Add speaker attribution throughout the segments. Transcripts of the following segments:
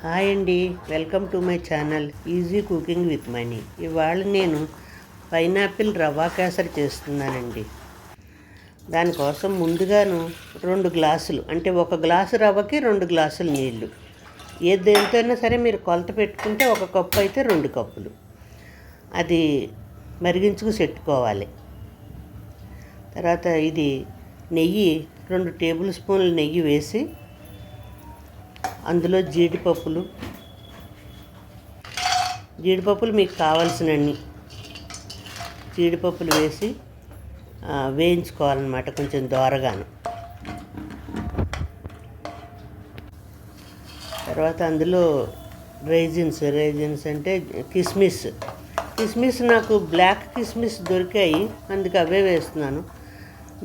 Speaker 1: Hi అండి. Welcome to my channel easy cooking with Mani ఇవాళ నేను పైనాపిల్ రవ్వ కేసరి చేస్తున్నానండి. దానికోసం ముందుగాను రెండు గ్లాసులు అంటే ఒక గ్లాసు రవ్వకి రెండు గ్లాసులు నీళ్ళు ఏ దేంతో సరే మీరు కొలత పెట్టుకుంటే ఒక కప్పు అయితే రెండు కప్పులు. అది మరిగించుకు పెట్టుకోవాలి తర్వాత ఇది నెయ్యి రెండు టేబుల్ స్పూన్లు నెయ్యి వేసి అందులో జీడిపప్పులు. జీడిపప్పులు మీకు కావాల్సినన్ని జీడిపప్పులు వేసి వేయించుకోవాలన్నమాట కొంచెం దోరగాను. తర్వాత అందులో రైజిన్స్ రైజిన్స్ అంటే కిస్మిస్. కిస్మిస్ నాకు బ్లాక్ కిస్మిస్ దొరికాయి అందుకు అవే వేస్తున్నాను.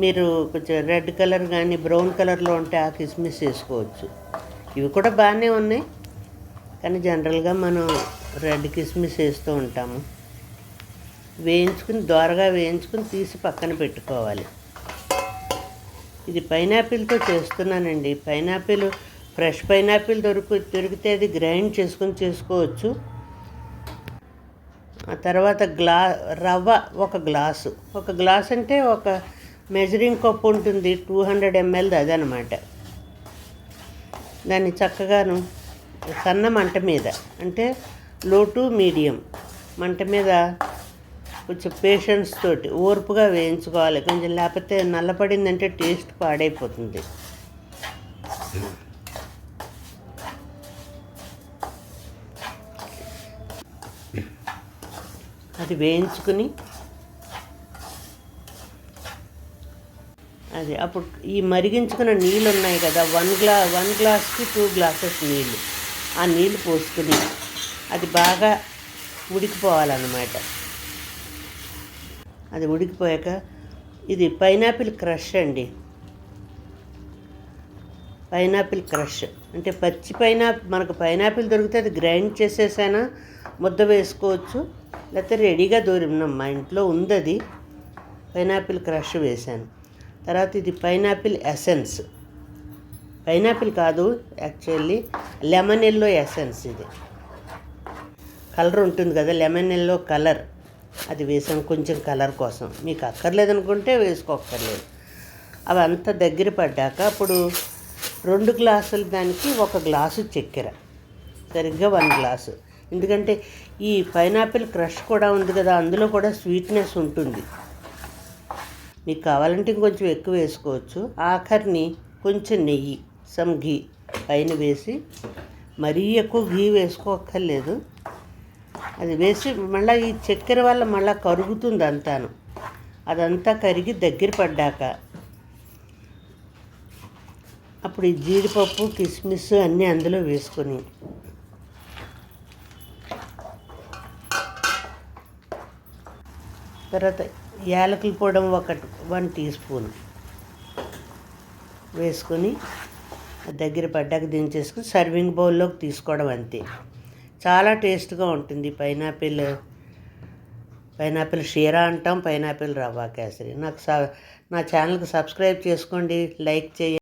Speaker 1: మీరు కొంచెం రెడ్ కలర్ కానీ బ్రౌన్ కలర్లో ఉంటే ఆ కిస్మిస్ వేసుకోవచ్చు. ఇవి కూడా బాగానే ఉన్నాయి. కానీ జనరల్గా మనం రెడ్ కిస్మిస్ వేస్తూ ఉంటాము. వేయించుకుని దోరగా వేయించుకుని తీసి పక్కన పెట్టుకోవాలి. ఇది పైనాపిల్తో చేస్తున్నానండి. పైనాపిల్ ఫ్రెష్ పైనాపిల్ దొరికి దొరికితే అది గ్రైండ్ చేసుకుని చేసుకోవచ్చు. ఆ తర్వాత గ్లా రవ్వ ఒక గ్లాసు. ఒక గ్లాస్ అంటే ఒక మెజరింగ్ కప్ ఉంటుంది. టూ హండ్రెడ్ ఎంఎల్ది అదనమాట దాన్ని చక్కగాను సన్న మంట మీద అంటే లో టు మీడియం మంట మీద కొంచెం పేషెన్స్ తోటి ఓర్పుగా వేయించుకోవాలి. కొంచెం లేకపోతే నల్లపడిందంటే టేస్ట్ పాడైపోతుంది. అది వేయించుకుని అది అప్పుడు ఈ మరిగించుకున్న నీళ్ళు ఉన్నాయి కదా వన్ గ్లా వన్ గ్లాస్కి టూ గ్లాసెస్ నీళ్ళు. ఆ నీళ్ళు పోసుకుని అది బాగా ఉడికిపోవాలన్నమాట. అది ఉడికిపోయాక ఇది పైనాపిల్ క్రష్ అండి. పైనాపిల్ క్రష్ అంటే పచ్చి పైనా మనకు పైనాపిల్ దొరికితే అది గ్రైండ్ చేసేసైనా ముద్ద వేసుకోవచ్చు. లేకపోతే రెడీగా దూరం మా ఇంట్లో ఉంది అది. పైనాపిల్ క్రష్ వేశాను. తర్వాత ఇది పైనాపిల్ ఎసెన్స్. పైనాపిల్ కాదు యాక్చువల్లీ లెమన్ ఎల్లో ఎసెన్స్ ఇది. కలర్ ఉంటుంది కదా లెమన్ ఎల్లో కలర్. అది వేసాను కొంచెం కలర్ కోసం. మీకు అక్కర్లేదనుకుంటే వేసుకోక్కర్లేదు. అవి అంత దగ్గర పడ్డాక అప్పుడు రెండు గ్లాసులు దానికి ఒక గ్లాసు చక్కెర. సరిగ్గా వన్ గ్లాసు. ఎందుకంటే ఈ పైనాపిల్ క్రష్ కూడా ఉంది కదా అందులో కూడా స్వీట్నెస్ ఉంటుంది. మీకు కావాలంటే ఇంకొంచెం ఎక్కువ వేసుకోవచ్చు. ఆఖరిని కొంచెం నెయ్యి సమ్ ఘీ పైన వేసి మరీ ఎక్కువ ఘీ వేసుకోక్కర్లేదు. అది వేసి మళ్ళీ ఈ చక్కెర వల్ల మళ్ళీ కరుగుతుంది అంతాను. అదంతా కరిగి దగ్గర పడ్డాక అప్పుడు ఈ జీడిపప్పు కిస్మిస్ అన్నీ అందులో వేసుకొని తర్వాత యాలకుల పొడం ఒక వన్ టీ స్పూన్ వేసుకొని దగ్గర పడ్డాక దించేసుకుని సర్వింగ్ బౌల్లోకి తీసుకోవడం అంతే. చాలా టేస్ట్గా ఉంటుంది. పైనాపిల్ పైనాపిల్ షీరా అంటాం పైనాపిల్ రవ్వ కేసరి. నాకు స నా ఛానల్కి సబ్స్క్రైబ్ చేసుకోండి. లైక్ చేయండి.